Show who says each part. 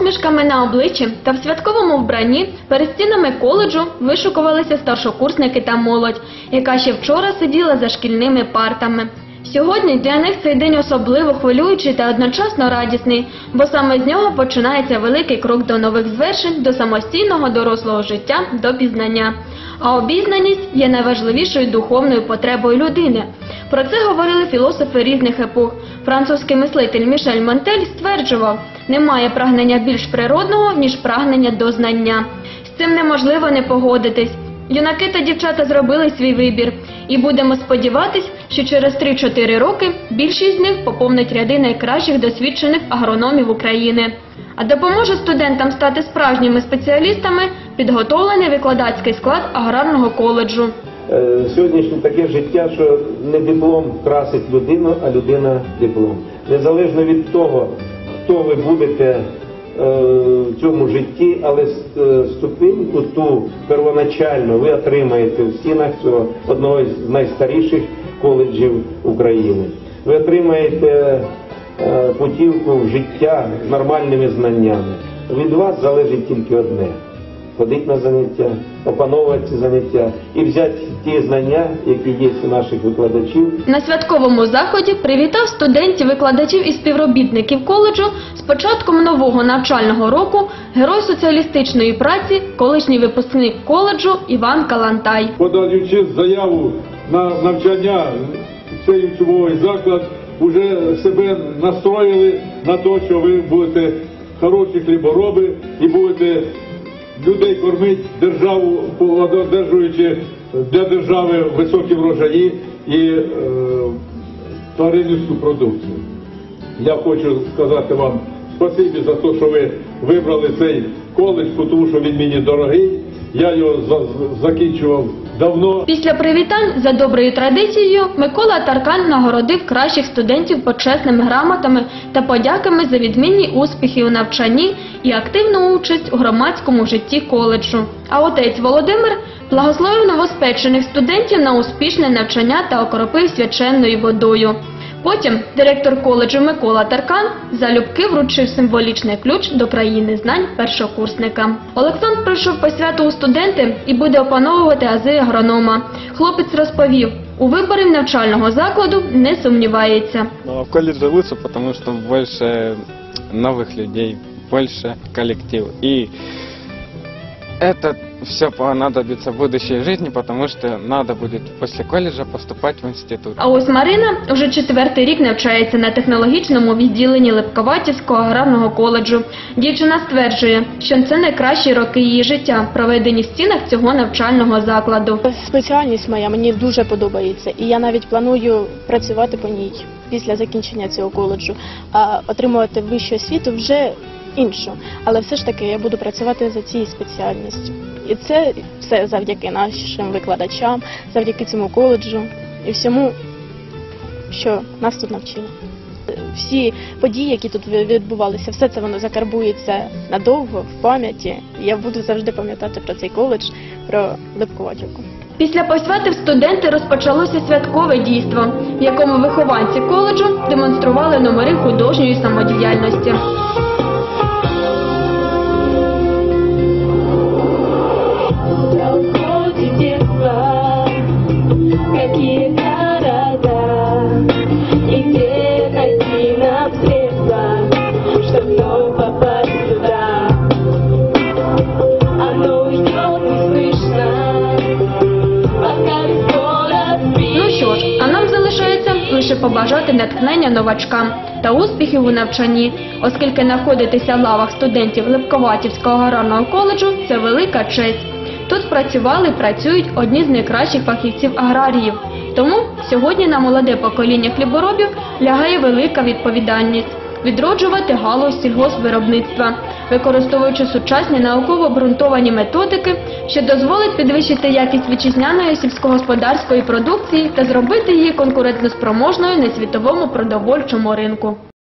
Speaker 1: посмішками на обличчі та в святковому вбранні перед стінами коледжу вишукувалися старшокурсники та молодь, яка ще вчора сиділа за шкільними партами. Сьогодні для них цей день особливо хвилюючий та одночасно радісний, бо саме з нього починається великий крок до нових звершень, до самостійного дорослого життя, до пізнання. А обізнаність є найважливішою духовною потребою людини. Про це говорили філософи різних епох. Французький мислитель Мішель Монтель стверджував, немає прагнення більш природного, ніж прагнення до знання. З цим неможливо не погодитись. Юнаки та дівчата зробили свій вибір, і будемо сподіватись, що через 3-4 роки більшість з них поповнить ряди найкращих досвідчених агрономів України. А допоможе студентам стати справжніми спеціалістами підготовлений викладацький склад аграрного коледжу.
Speaker 2: Е, Сьогоднішнє таке життя, що не диплом красить людину, а людина диплом. Незалежно від того, хто ви будете е, в цьому житті, але е, ступеньку ту первоначальну ви отримаєте в стінах цього одного з найстаріших коледжів України. Ви отримаєте е, путівку в життя з нормальними знаннями. Від вас залежить тільки одне ходити на заняття, опановувати ці заняття і взяти ті знання, які є у наших викладачів,
Speaker 1: На святковому заході привітав студентів, викладачів і співробітників коледжу з початком нового навчального року герой соціалістичної праці, колишній випускник коледжу Іван Калантай.
Speaker 3: подаючи заяву на навчання цей учбовий заклад, вже себе настроїли на те, що ви будете хороші хлібороби і будете людей кормить державу, одержуючи для держави високі врожаї і е, тваринницьку продукцію. Я хочу сказати вам спасибі за те, що ви вибрали цей коледж, тому що він мені дорогий. Я його за- закінчував давно.
Speaker 1: Після привітань за доброю традицією Микола Таркан нагородив кращих студентів почесними грамотами та подяками за відмінні успіхи у навчанні і активну участь у громадському житті коледжу. А отець Володимир благословив новоспечених студентів на успішне навчання та окропив свяченною водою. Потім директор коледжу Микола Таркан залюбки вручив символічний ключ до країни знань першокурсникам. Олександр пройшов посвяту у студенти і буде опановувати ази агронома. Хлопець розповів, у виборі навчального закладу не сумнівається.
Speaker 4: Ну, в колледже лучше, потому что больше новых людей, больше коллектив. И это все понадобится в будущей жизни, потому что надо будет после колледжа поступать в институт.
Speaker 1: А ось Марина вже четвертий рік навчається на технологічному відділенні Липковатівського аграрного коледжу. Дівчина стверджує, що це найкращі роки її життя, проведені в стінах цього навчального закладу.
Speaker 5: Спеціальність моя мені дуже подобається, і я навіть планую працювати по ній після закінчення цього коледжу, а отримувати вищу освіту вже іншу. Але все ж таки я буду працювати за цією спеціальністю. І це все завдяки нашим викладачам, завдяки цьому коледжу і всьому, що нас тут навчили. Всі події, які тут відбувалися, все це воно закарбується надовго в пам'яті. Я буду завжди пам'ятати про цей коледж, про Липковатівку.
Speaker 1: Після посвяти в студенти розпочалося святкове дійство, в якому вихованці коледжу демонстрували номери художньої самодіяльності. Лише побажати натхнення новачкам та успіхів у навчанні, оскільки знаходитися в лавах студентів Липковатівського аграрного коледжу це велика честь. Тут працювали працюють одні з найкращих фахівців аграріїв. Тому сьогодні на молоде покоління хліборобів лягає велика відповідальність відроджувати галузь сільгоспвиробництва, використовуючи сучасні науково обґрунтовані методики, що дозволить підвищити якість вітчизняної сільськогосподарської продукції та зробити її конкурентноспроможною на світовому продовольчому ринку.